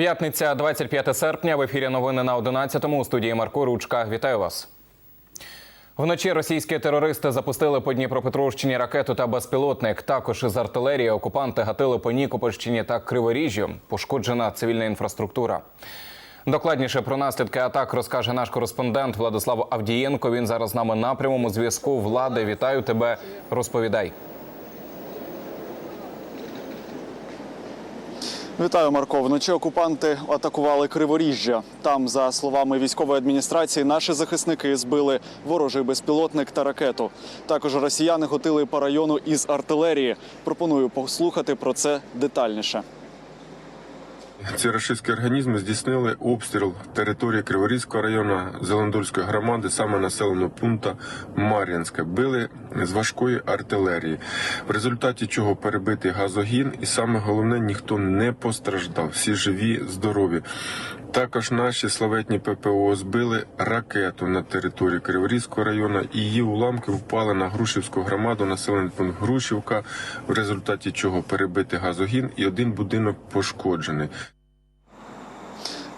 П'ятниця, 25 серпня. В ефірі новини на 11-му. У студії Марко Ручка. Вітаю вас. Вночі російські терористи запустили по Дніпропетровщині ракету та безпілотник. Також із артилерії окупанти гатили по Нікопольщині та Криворіжжю. Пошкоджена цивільна інфраструктура. Докладніше про наслідки атак розкаже наш кореспондент Владислав Авдієнко. Він зараз з нами на прямому зв'язку. Влади, вітаю тебе. Розповідай. Вітаю, Марко. Вночі окупанти атакували Криворіжжя. Там, за словами військової адміністрації, наші захисники збили ворожий безпілотник та ракету. Також росіяни готили по району із артилерії. Пропоную послухати про це детальніше. Ці рашистські організми здійснили обстріл території Криворізького району Зеландольської громади, саме населеного пункту Мар'янська. Били з важкої артилерії, в результаті чого перебитий газогін, і саме головне ніхто не постраждав. Всі живі, здорові. Також наші славетні ППО збили ракету на території Криворізького району. і Її уламки впали на Грушівську громаду, населений пункт Грушівка, в результаті чого перебитий газогін і один будинок пошкоджений.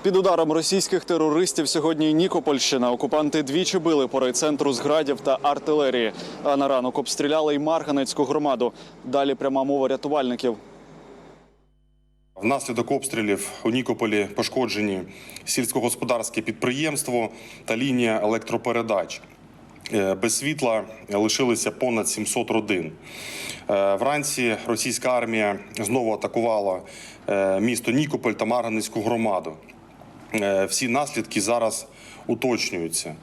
Під ударом російських терористів сьогодні Нікопольщина. Окупанти двічі били по райцентру з градів та артилерії. А на ранок обстріляли й Марганецьку громаду. Далі пряма мова рятувальників. Внаслідок обстрілів у Нікополі пошкоджені сільськогосподарське підприємство та лінія електропередач. Е, Без світла лишилися понад 700 родин. Е, Вранці російська армія знову атакувала е, місто Нікополь та Марганецьку громаду. Всі наслідки зараз уточнюються.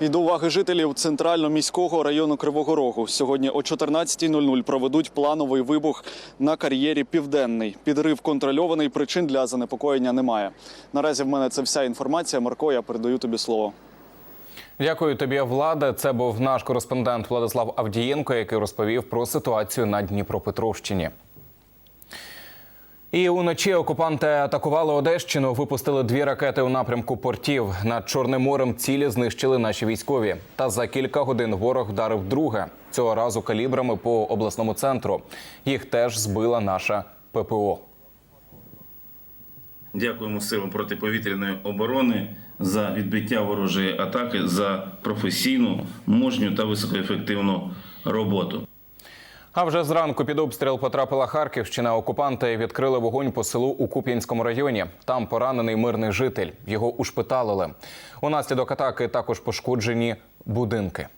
І до уваги жителів центрально-міського району Кривого Рогу. Сьогодні о 14.00 проведуть плановий вибух на кар'єрі Південний. Підрив контрольований. Причин для занепокоєння немає. Наразі в мене це вся інформація. Марко, я передаю тобі слово. Дякую тобі, Влада. Це був наш кореспондент Владислав Авдієнко, який розповів про ситуацію на Дніпропетровщині. І уночі окупанти атакували Одещину, випустили дві ракети у напрямку портів. Над Чорним морем цілі знищили наші військові. Та за кілька годин ворог вдарив друге цього разу калібрами по обласному центру. Їх теж збила наша ППО. Дякуємо силам протиповітряної оборони за відбиття ворожої атаки за професійну, мужню та високоефективну роботу. А вже зранку під обстріл потрапила Харківщина. Окупанти відкрили вогонь по селу у Куп'янському районі. Там поранений мирний житель. Його ушпиталили. Унаслідок атаки також пошкоджені будинки.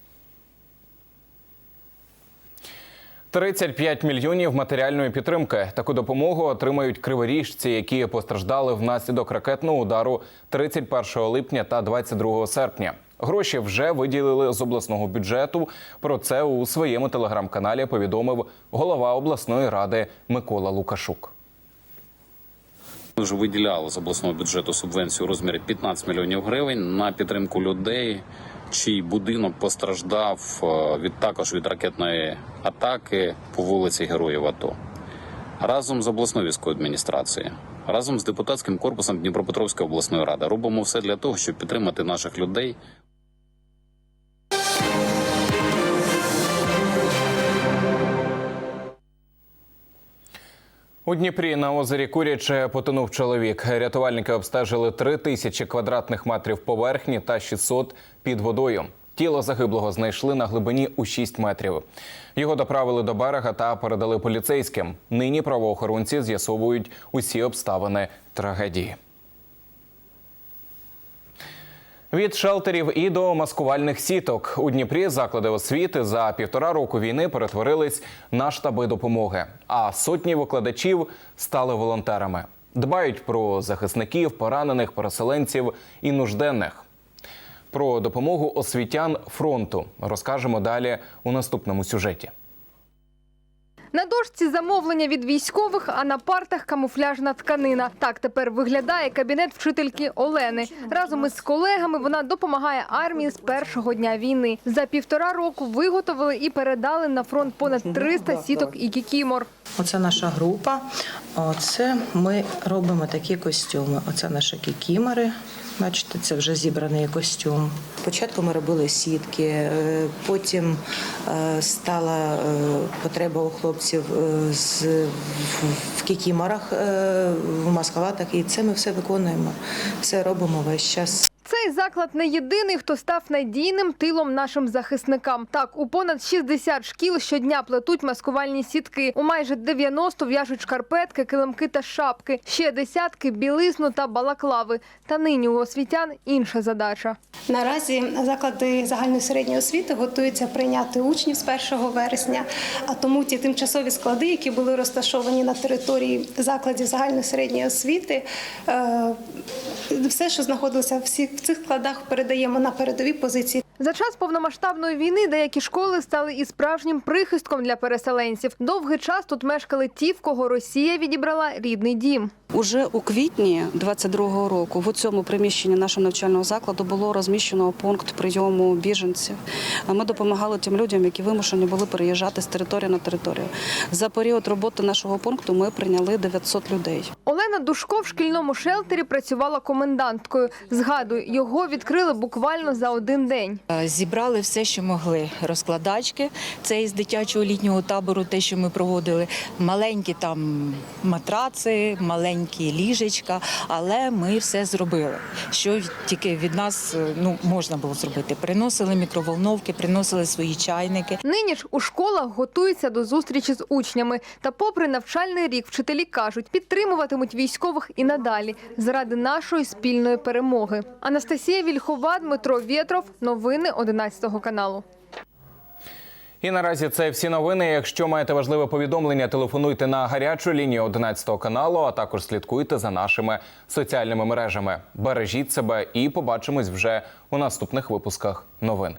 35 мільйонів матеріальної підтримки. Таку допомогу отримають криворіжці, які постраждали внаслідок ракетного удару 31 липня та 22 серпня. Гроші вже виділили з обласного бюджету. Про це у своєму телеграм-каналі повідомив голова обласної ради Микола Лукашук. Ми вже виділяли з обласного бюджету субвенцію у розмірі 15 мільйонів гривень на підтримку людей, чий будинок постраждав е, від також від ракетної атаки по вулиці Героїв АТО. Разом з обласною військовою адміністрацією, разом з депутатським корпусом Дніпропетровської обласної ради робимо все для того, щоб підтримати наших людей. У Дніпрі на озері Куряче потонув чоловік. Рятувальники обстежили 3 тисячі квадратних метрів поверхні та 600 під водою. Тіло загиблого знайшли на глибині у 6 метрів. Його доправили до берега та передали поліцейським. Нині правоохоронці з'ясовують усі обставини трагедії. Від шелтерів і до маскувальних сіток у Дніпрі заклади освіти за півтора року війни перетворились на штаби допомоги. А сотні викладачів стали волонтерами. Дбають про захисників, поранених, переселенців і нужденних. Про допомогу освітян фронту розкажемо далі у наступному сюжеті. На дошці замовлення від військових, а на партах камуфляжна тканина. Так тепер виглядає кабінет вчительки Олени. Разом із колегами вона допомагає армії з першого дня війни. За півтора року виготовили і передали на фронт понад 300 сіток і кікімор. Оце наша група. Оце ми робимо такі костюми. Оце наші кікімори. Бачите, це вже зібраний костюм. Спочатку ми робили сітки, е, потім е, стала е, потреба у хлопців хлопців е, з, в- кікімарах, е, в маскалатах, і це ми все виконуємо, все робимо весь час. Заклад не єдиний, хто став надійним тилом нашим захисникам. Так, у понад 60 шкіл щодня плетуть маскувальні сітки. У майже 90 в'яжуть шкарпетки, килимки та шапки. Ще десятки білизну та балаклави. Та нині у освітян інша задача. Наразі заклади загальної середньої освіти готуються прийняти учнів з 1 вересня. А тому ті тимчасові склади, які були розташовані на території закладів загальної середньої освіти, е, все, що знаходилося в цих складах, передаємо на передові позиції. За час повномасштабної війни деякі школи стали і справжнім прихистком для переселенців. Довгий час тут мешкали ті, в кого Росія відібрала рідний дім. Уже у квітні 22-го року в цьому приміщенні нашого навчального закладу було розміщено пункт прийому біженців. А Ми допомагали тим людям, які вимушені були переїжджати з території на територію. За період роботи нашого пункту ми прийняли 900 людей. Олена Душко в шкільному шелтері працювала коменданткою. Згадує, його відкрили буквально за один день. Е, Зібрали все, що могли. Розкладачки, це із дитячого літнього табору, те, що ми проводили. Маленькі там матраци, маленькі ліжечка, але ми все зробили. Що тільки від нас е, ну, можна було зробити. Приносили мікроволновки, приносили свої чайники. Нині ж у школах готуються до зустрічі з учнями. Та попри навчальний рік, вчителі кажуть, підтримуватимуть військових і надалі заради нашої спільної перемоги. Анастасія Вільхова, Дмитро Вєтров. Новини 11 каналу. І наразі це всі новини. Якщо маєте важливе повідомлення, телефонуйте на гарячу лінію 11 каналу, а також слідкуйте за нашими соціальними мережами. Бережіть себе і побачимось вже у наступних випусках новин.